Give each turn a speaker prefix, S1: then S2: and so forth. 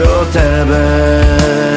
S1: до тебе.